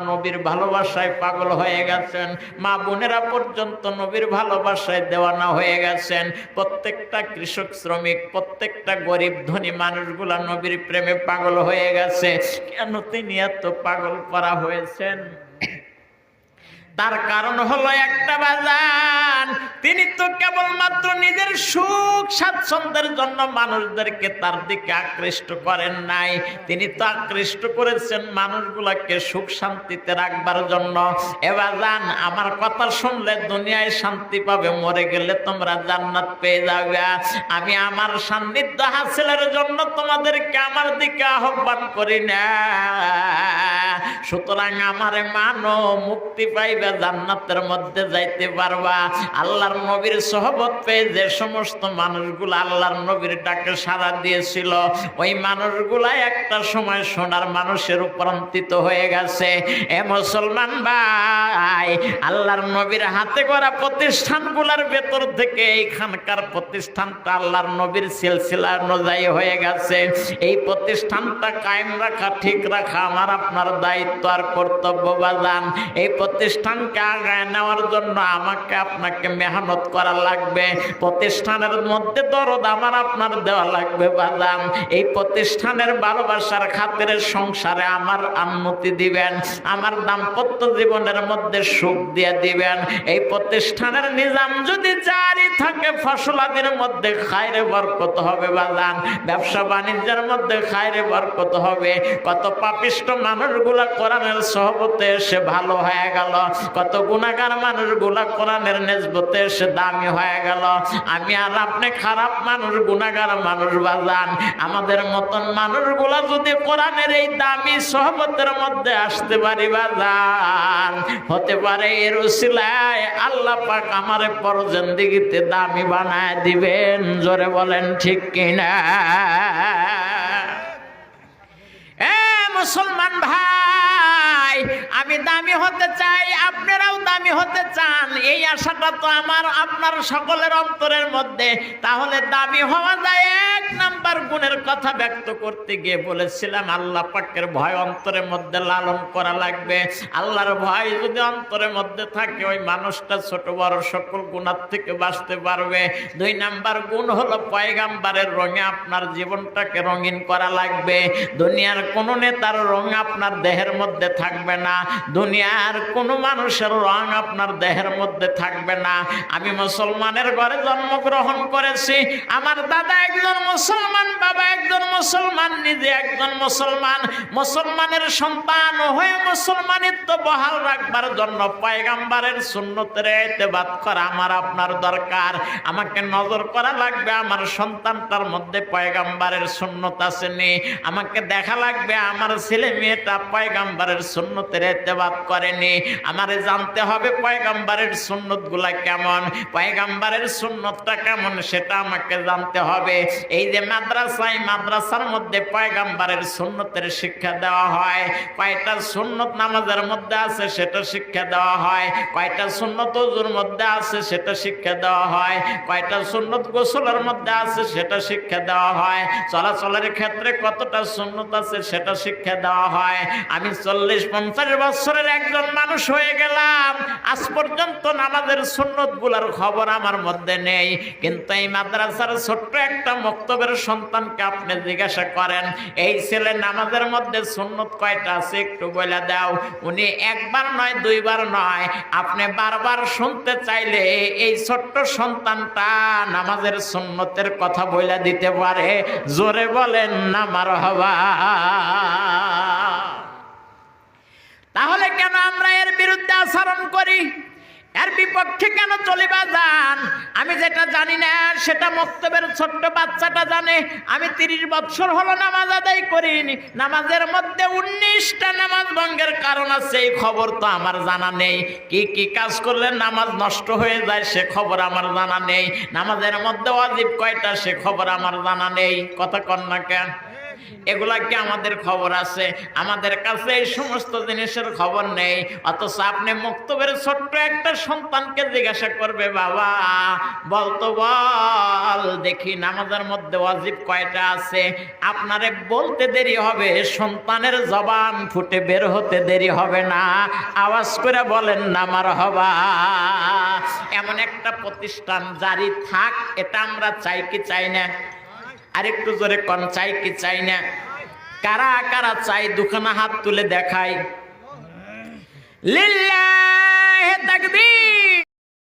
নবীর ভালোবাসায় পাগল হয়ে গেছেন। মা বোনেরা পর্যন্ত নবীর ভালোবাসায় দেওয়ানা হয়ে গেছেন। প্রত্যেকটা কৃষক, শ্রমিক, প্রত্যেকটা গরিব, ধনী মানুষগুলা নবীর প্রেমে পাগল হয়ে গেছে। কেন তিনি এত পাগল করা হয়েছেন? তার কারণ হলো একটা বাজান। তিনি কেবলমাত্র নিজের সুখ স্বাচ্ছন্দ্যের জন্য মানুষদেরকে তার দিকে আকৃষ্ট করেন নাই। তিনি তো আকৃষ্ট করেছেন মানুষগুলাকে সুখ শান্তিতে রাখবার জন্য। এবার যান আমার কথা শুনলে দুনিয়ায় শান্তি পাবে, মরে গেলে তোমরা জান্নাত পেয়ে যাবে। আমি আমার সান্নিধ্য হাসিলের জন্য তোমাদেরকে আমার দিকে আহ্বান করি না। সুতরাং আমারে মানো, মুক্তি পাইবে, জান্নাতের মধ্যে যাইতে পারবা। আল্লাহর নবীর সহবত পেয়ে যে সমস্ত মানুষগুলো আল্লাহর নবীর ডাকে সাড়া দিয়েছিল, ওই মানুষগুলা একটা সময় সোনার মানুষের উপরান্তিত হয়ে গেছে। এ মুসলমান ভাই, আল্লাহর নবীর হাতে করা প্রতিষ্ঠানগুলোর ভেতর থেকে এইখানকার প্রতিষ্ঠানটা আল্লাহর নবীর সিলসিলা অনুযায়ী হয়ে গেছে। এই প্রতিষ্ঠানটা কায়েম রাখা, ঠিক রাখা আমার আপনার দায়িত্ব আর কর্তব্য বাজান। এই প্রতিষ্ঠানকে আগায় নেওয়ার জন্য আমাকে আপনাকে মেহনত করা লাগবে। প্রতিষ্ঠানের মধ্যে দরদ আমার, আপনার দেওয়া লাগবে বাজান এই প্রতিষ্ঠানের ভালোবাসার খাতিরের সংসারে আমার উন্নতি দিবেন, আমার দাম্পত্য জীবনের মধ্যে সুখ দিয়ে দিবেন। এই প্রতিষ্ঠানের নিজাম যদি জারি থাকে, ফসলাদির মধ্যে খায়রে বরকত হবে বাজান ব্যবসা বাণিজ্যের মধ্যে খায়রে বরকত হবে। কত পাপিষ্ট মানুষগুলা কোরআনের সহবতে এসে ভালো হয়ে গেল, কত গুণাগার মানুষগুলা কোরআনের নেজবতে এসে দামি হয়ে গেল। আমি আর আপনি খারাপ মানুষ গুণাগার মানুষ বাজান। আমাদের মতন মানুষগুলা যদি কোরআনের এই দামি সহবতের মধ্যে আসতে পারি বাজান, হতে পারে এর উসিলায় আল্লাহ পাক আমারে পর জিন্দিগিতে দামি বানায় দিবেন। জোরে বলেন ঠিক কিনা? মুসলমান ভাই, আমি দামি হতে চাই আপনারাও দামি হতে চান, এই আশাটা তো আমার, আপনার সকলের অন্তরের মধ্যে। তাহলে দামি হওয়া যায় এক নাম্বার গুণের কথা ব্যক্ত করতে গিয়ে বলেছিলাম আল্লাহ পাকের ভয় অন্তরের মধ্যে লালন করা লাগবে। আল্লাহর ভয় যদি অন্তরের মধ্যে থাকে, ওই মানুষটা ছোট, বড় সকল গুণার থেকে বাঁচতে পারবে। দুই নাম্বার গুণ হলো পয়গাম্বারের রঙে আপনার জীবনটাকে রঙিন করা লাগবে। দুনিয়ার কোনো নেতার রং আপনার দেহের মধ্যে থাকবে না। দুনিয়ার কোনো মানুষের রং আপনার দেহের মধ্যে থাকবে না। আমি মুসলমানের ঘরে জন্মগ্রহণ করেছি। আমার দাদা একজন মুসলমান, বাবা একজন মুসলমান, নিজে একজন মুসলমান। মুসলমানের সন্তান হয়ে মুসলমানিত্ব বহাল রাখবার জন্য পয়গাম্বারের সুন্নতের এতেবাদ করা আমার আপনার দরকার। আমাকে নজর করা লাগবে আমার সন্তানটার মধ্যে পয়গাম্বারের সুন্নত আসেনি। আমাকে দেখা লাগবে আমার ছেলে মেয়েটা পয়গাম্বারের সুন্নতের এতেবাদ করেনি। আমারে জানতে হবে পয়গাম্বারের সুন্নতগুলা কেমন? পয়গাম্বারের সুন্নতটা কেমন সেটা আমাকে জানতে হবে। এই যে মাদ্রাসায় মাদ্রাসার মধ্যে পয়গাম্বারের সুন্নতের শিক্ষা দেওয়া হয়, কয়টা সুন্নত নামাজের মধ্যে আছে সেটা শিক্ষা দেওয়া হয়, কয়টা সুন্নত উজুর মধ্যে আছে সেটা শিক্ষা দেওয়া হয়, কয়টা সুন্নত গোসলের মধ্যে আছে সেটা শিক্ষা দেওয়া হয়, চলাচলের ক্ষেত্রে কতটা সুন্নত আছে সেটা শিক্ষা দেওয়া হয়। আমি চল্লিশ পঞ্চাশ বছরের একজন মানুষ হয়ে গেলাম আজ পর্যন্ত নামাজের সুন্নতগুলার খবর আমার মধ্যে নেই। কিন্তু এই মাদ্রাসার ছোট্ট একটা মক্তবের সন্তানকে আপনি জিজ্ঞাসা করেন, এই ছেলে নামাজের মধ্যে সুন্নত কয়টা আছে একটু বলে দাও। উনি, একবার নয়, দুইবার নয়। আপনি বারবার শুনতে চাইলে এই ছোট্ট সন্তানটা নামাজের সুন্নতের কথা বলে দিতে পারে। জোরে বলেন নামার হবা তাহলে কেন আমরা এর বিরুদ্ধে আচরণ করি? এর বিপক্ষে কেন চলিবা যান? আমি যেটা জানি না, সেটা মক্তবের ছোট্ট বাচ্চাটা জানে। আমি তিরিশ বছর হলো নামাজ আদায় করিনি। নামাজের মধ্যে উনিশটা নামাজ ভঙ্গের কারণ আছে, এই খবর তো আমার জানা নেই। কি কি কাজ করলে নামাজ নষ্ট হয়ে যায়, সে খবর আমার জানা নেই। নামাজের মধ্যে অজীব কয়টা, সে খবর আমার জানা নেই। কথা কন না কেন? এগুলা কি আমাদের খবর আছে? আমাদের কাছে এই সমস্ত জিনিসের খবর নেই। অথচ আপনি মুক্তবের ছোট্ট একটা সন্তানকে জিজ্ঞাসা করবে, বাবা, বলতো বল, দেখি নামাজের মধ্যে ওয়াজিব কয়টা আছে? আপনারে বলতে দেরি হবে, সন্তানের জবান ফুটে বের হতে দেরি হবে না। আওয়াজ করে বলেন, না আমার হবা এমন একটা প্রতিষ্ঠান জারি থাক, এটা আমরা চাই কি চাই না? আরেকটু জোরে কন, চাই কি চাই না? কারা কারা চাই দুখানা হাত তুলে দেখায় লিল্লাহ তাকবীর।